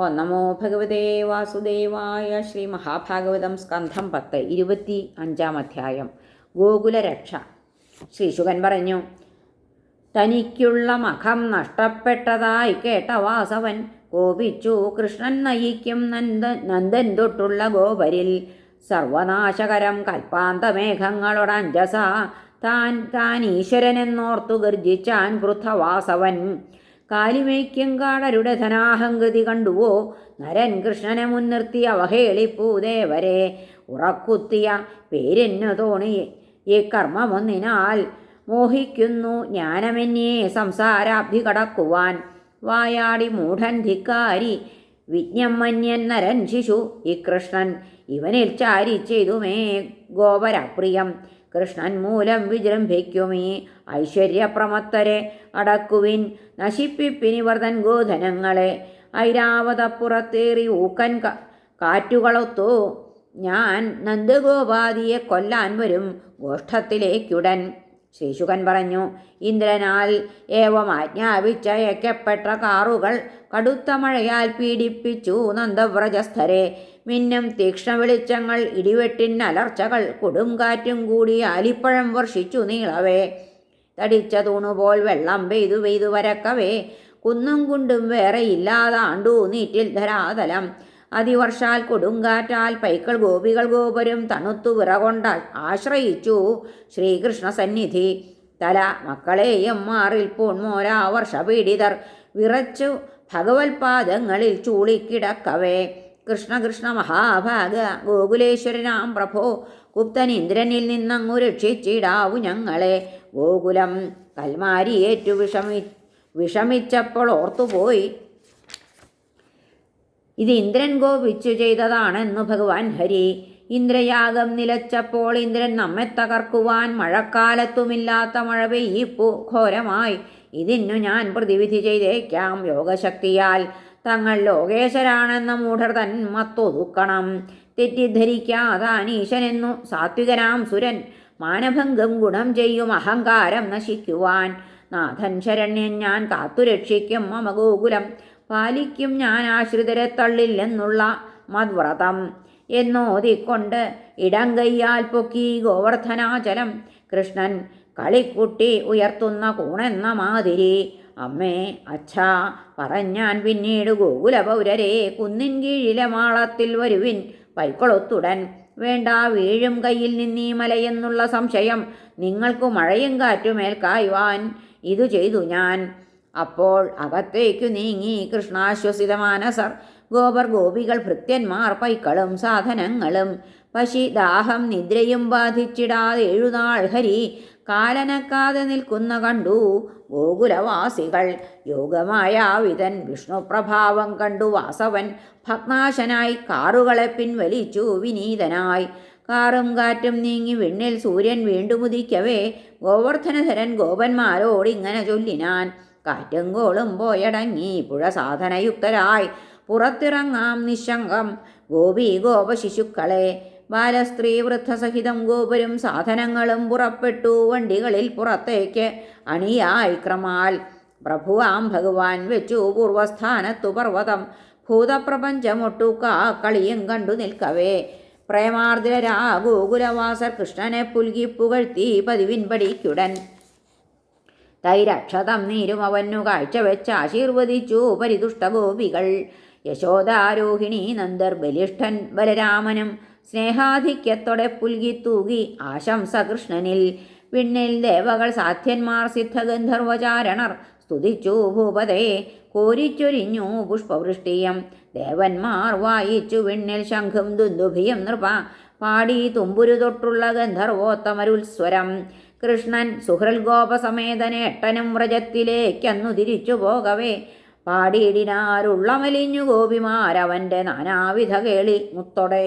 ഓ നമോ ഭഗവതേ വാസുദേവായ ശ്രീ മഹാഭാഗവതം സ്കന്ധം പത്ത് ഇരുപത്തി അഞ്ചാം അധ്യായം. ഗോകുലരക്ഷ. ശ്രീശുകൻ പറഞ്ഞു തനിക്കുള്ള മഖം നഷ്ടപ്പെട്ടതായി കേട്ട വാസവൻ കോപിച്ചു. കൃഷ്ണൻ നയിക്കും നന്ദ നന്ദൻ തൊട്ടുള്ള ഗോപരിൽ സർവനാശകരം കൽപ്പാന്തമേഘങ്ങളോടഞ്ജസ താൻ താൻ ഈശ്വരനെന്നോർത്തു ഗർജിച്ചാൻ ക്രുദ്ധവാസവൻ കാലിമേയ്ക്കും കാടരുടെ ധനാഹങ്കൃതി കണ്ടുവോ? നരൻ കൃഷ്ണനെ മുൻനിർത്തി അവഹേളിപ്പൂ ദേവരെ ഉറക്കുത്തിയ പേരെന്നു തോണി ഈ കർമ്മമൊന്നിനാൽ മോഹിക്കുന്നു ജ്ഞാനമെന്നേ സംസാരാബ്ധി കടക്കുവാൻ വായാടി മൂഢൻ ധിക്കാരി വിജ്ഞമന്യൻ നരൻ ശിശു. ഈ കൃഷ്ണൻ ഇവനിൽ ചാരി ചെയ്തുമേ ഗോപരപ്രിയം. കൃഷ്ണൻ മൂലം വിജൃംഭിക്കുമീ ഐശ്വര്യപ്രമത്തരെ അടക്കുവിൻ നശിപ്പിപ്പിനിവർതൻ ഗോധനങ്ങളെ. ഐരാവതപ്പുറത്തേറി ഊക്കൻ കാറ്റുകളൊത്തു. ഞാൻ നന്ദഗോപാധിയെ കൊല്ലാൻ വരും ഗോഷ്ഠത്തിലേക്കുടൻ ശ്രീശുകൻ പറഞ്ഞു ഇന്ദ്രനാൽ ഏവം ആജ്ഞാപിച്ചയക്കപ്പെട്ട കാറുകൾ കടുത്ത മഴയാൽ പീഡിപ്പിച്ചു നന്ദവ്രജസ്ഥരെ. മിന്നും തീക്ഷ്ണ വെളിച്ചങ്ങൾ ഇടിവെട്ടിൻ അലർച്ചകൾ കൊടുങ്കാറ്റും കൂടി ആലിപ്പഴം വർഷിച്ചു നീളവേ. തടിച്ച തൂണുപോൽ വെള്ളം പെയ്തു പെയ്തു വരക്കവേ. കുന്നും കുണ്ടും വേറെ ഇല്ലാതാണ്ടു നീറ്റിൽ ധരാതലം. അതിവർഷാൽ കൊടുങ്കാറ്റാൽ പൈക്കൾ ഗോപികൾ ഗോപരും തണുത്തു വിറകൊണ്ട ആശ്രയിച്ചു ശ്രീകൃഷ്ണ സന്നിധി. തല മക്കളെയും മാറിൽ പൂൺമോരാ വർഷപീഡിതർ വിറച്ചു ഭഗവത്പാദങ്ങളിൽ ചൂളിക്കിടക്കവേ. കൃഷ്ണ കൃഷ്ണ മഹാഭാഗ. ഗോകുലേശ്വരനാം പ്രഭോ ഗുപ്തൻ ഇന്ദ്രനിൽ നിന്നങ്ങു രക്ഷിച്ചിടാവു ഞങ്ങളെ. ഗോകുലം കൽമാരിയേറ്റു വിഷമി വിഷമിച്ചപ്പോൾ ഓർത്തുപോയി. ഇത് ഇന്ദ്രൻ ഗോപിച്ചു ചെയ്തതാണെന്നു ഭഗവാൻ ഹരി. ഇന്ദ്രയാഗം നിലച്ചപ്പോൾ ഇന്ദ്രൻ നമ്മെ തകർക്കുവാൻ മഴക്കാലത്തുമില്ലാത്ത മഴ പെയ്യിപ്പു ഘോരമായി. ഇതിന്നു ഞാൻ പ്രതിവിധി ചെയ്തേക്കാം യോഗശക്തിയാൽ. തങ്ങൾ ലോകേശരാണെന്ന മൂഢർ തന്മത്തൊതുക്കണം തെറ്റിദ്ധരിക്കാതെ തെറ്റിദ്ധരിക്കാതാനീശനെന്നു സാത്വികനാം സുരൻ മാനഭംഗം ഗുണം ചെയ്യും അഹങ്കാരം നശിക്കുവാൻ. നാഥൻ ശരണ്യൻ ഞാൻ കാത്തുരക്ഷിക്കും മമ ഗോകുലം പാലിക്കും ഞാൻ ആശ്രിതരെ തള്ളില്ലെന്നുള്ള മദ്വ്രതം. എന്നോതിക്കൊണ്ട് ഇടം കയ്യാൽ പൊക്കി ഗോവർദ്ധനാചലം. കൃഷ്ണൻ കളിക്കുട്ടി ഉയർത്തുന്ന കൂണെന്ന മാതിരി. അമ്മേ അച്ഛാ പറഞ്ഞാൻ പിന്നീട് ഗോകുല പൗരരെ കുന്നിൻ കീഴിലെ മാളത്തിൽ വരുവിൻ. പൈക്കൊളുത്തുടൻ. വേണ്ട വീഴും കയ്യിൽ നിന്നീ മലയെന്നുള്ള സംശയം നിങ്ങൾക്കു മഴയും കാറ്റുമേൽക്കായുവാൻ ഇതു ചെയ്തു ഞാൻ. അപ്പോൾ അകത്തേക്കു നീങ്ങി കൃഷ്ണാശ്വസിതമാനസർ ഗോപർ ഗോപികൾ ഭൃത്യന്മാർ പൈക്കളും സാധനങ്ങളും. പശി ദാഹം നിദ്രയും ബാധിച്ചിടാതെ എഴുനാൾ ഹരി കാലനക്കാതെ നിൽക്കുന്ന കണ്ടു ഗോകുലവാസികൾ. യോഗമായ വിതൻ വിഷ്ണുപ്രഭാവം കണ്ടു വാസവൻ. ഭഗ്നാശനായി കാറുകളെ പിൻവലിച്ചു വിനീതനായി. കാറും കാറ്റും നീങ്ങി വിണ്ണിൽ സൂര്യൻ വീണ്ടും ഉദിക്കവേ. ഗോവർദ്ധനധരൻ ഗോപന്മാരോട് ഇങ്ങനെ ചൊല്ലിനാൻ. കാറ്റും കോളും പോയടങ്ങി പുഴ സാധനയുക്തരായി. പുറത്തിറങ്ങാം നിശങ്കം. ഗോപി ഗോപ ശിശുക്കളെ ബാലസ്ത്രീ വൃദ്ധസഹിതം ഗോപരും സാധനങ്ങളും പുറപ്പെട്ടു വണ്ടികളിൽ പുറത്തേക്ക് അണിയായി ക്രമാൽ. പ്രഭുവാം ഭഗവാൻ വെച്ചു പൂർവസ്ഥാനത്തു പർവതം. ഭൂതപ്രപഞ്ചമൊട്ടുക്കാ കളിയും കണ്ടു നിൽക്കവേ. പ്രേമാർദ്രരാ ഗോകുലവാസർ കൃഷ്ണനെ പുൽകി പുകഴ്ത്തി പതിവിൻപടിക്കുടൻ തൈരക്ഷതം നീരും അവനു കാഴ്ചവെച്ച് ആശീർവദിച്ചു പരിതുഷ്ടഗോപികൾ. യശോദാരോഹിണി നന്ദർ ബലിഷ്ഠൻ ബലരാമനും സ്നേഹാധിക്യത്തോടെ പുൽകി തൂകി ആശംസ കൃഷ്ണനിൽ വിണ്ണിൽ ദേവകൾ സാധ്യന്മാർ സിദ്ധഗന്ധർവചാരണർ. സ്തുതിച്ചു ഭൂപതയെ കോരിച്ചൊരിഞ്ഞു പുഷ്പവൃഷ്ടിയം. ദേവന്മാർ വായിച്ചു വിണ്ണിൽ ശംഖും ദുന്ദുഭിയും നൃപ. പാടി തുമ്പുരു തൊട്ടുള്ള ഗന്ധർവോത്തമരുത്സ്വരം. കൃഷ്ണൻ സുഹൃൽ ഗോപസമേതനേട്ടനും വ്രജത്തിലേക്കന്നു തിരിച്ചു പോകവേ. പാടിയിടിനാരുള്ള മലിഞ്ഞു ഗോപിമാരവന്റെ നാനാവിധ കേളി മുത്തൊടെ.